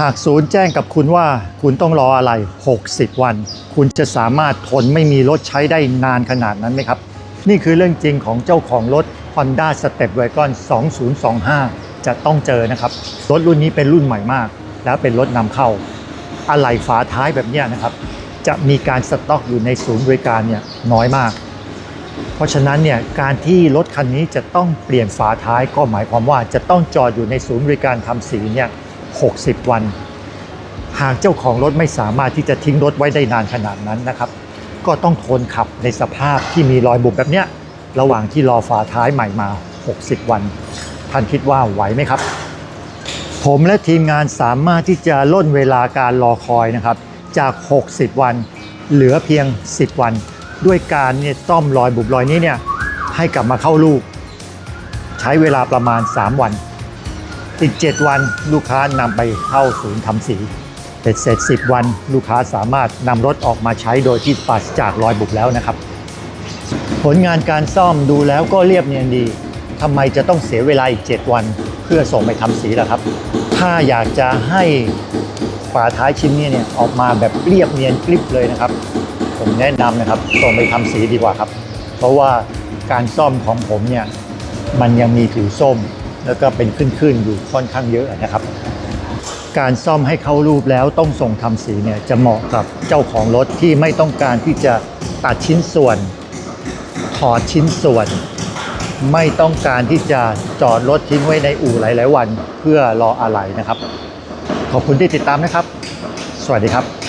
หากศูนย์แจ้งกับคุณว่าคุณต้องรออะไร 60 วัน คุณจะสามารถทนไม่มีรถใช้ได้นานขนาดนั้นไหมครับ นี่คือเรื่องจริงของเจ้าของรถ Honda Step Wagon 2025 จะต้องเจอนะครับ รถรุ่นนี้เป็นรุ่นใหม่มาก และเป็นรถนำเข้า อะไหล่ฝาท้ายแบบนี้นะครับ จะมีการสต็อกอยู่ในศูนย์บริการเนี่ยน้อยมาก เพราะฉะนั้นเนี่ยการที่รถคันนี้จะต้องเปลี่ยนฝาท้ายก็หมายความว่าจะต้องจอดอยู่ในศูนย์บริการทำสีเนี่ย 60 วัน หากเจ้าของรถไม่สามารถที่จะทิ้งรถไว้ได้นานขนาดนั้นนะครับ ก็ต้องทนขับในสภาพที่มีรอยบุบแบบเนี้ยระหว่างที่รอฝาท้ายใหม่มา 60 วัน ท่านคิดว่าไหวไหมครับ ผมและทีมงานสามารถที่จะล่นเวลาการรอคอยนะครับ จาก 60 วัน เหลือเพียง 10 วัน ด้วยการเนี่ยซ่อมรอยบุบรอยนี้เนี่ยให้กลับมาเข้าลูก ใช้เวลาประมาณ 3 วัน อีก 7 วันลูกค้านำไปเข้าศูนย์ทำสีเสร็จเสร็จ 10 วันลูกค้าสามารถนำรถออกมาใช้โดยที่ปราศจากรอยบุบแล้วนะครับ ผลงานการซ่อมดูแล้วก็เรียบเนียนดีทำไมจะต้องเสียเวลาอีก 7 วัน เพื่อส่งไปทำสีล่ะครับ ถ้าอยากจะให้ฝาท้ายชิ้นนี้เนี่ยออกมาแบบเรียบเนียนกริบเลยนะครับ ผมแนะนำนะครับส่งไปทำสีดีกว่าครับ เพราะว่าการซ่อมของผมเนี่ยมันยังมีผิวส้ม แล้วก็เป็นขึ้นๆอยู่ค่อนข้างเยอะนะครับ การซ่อมให้เข้ารูปแล้วต้องส่งทำสีเนี่ยจะเหมาะกับเจ้าของรถที่ไม่ต้องการที่จะตัดชิ้นส่วน ถอดชิ้นส่วน ไม่ต้องการที่จะจอดรถทิ้งไว้ในอู่หลาย ๆ วัน เพื่อรออะไหล่นะครับ ขอบคุณที่ติดตามนะครับ สวัสดีครับ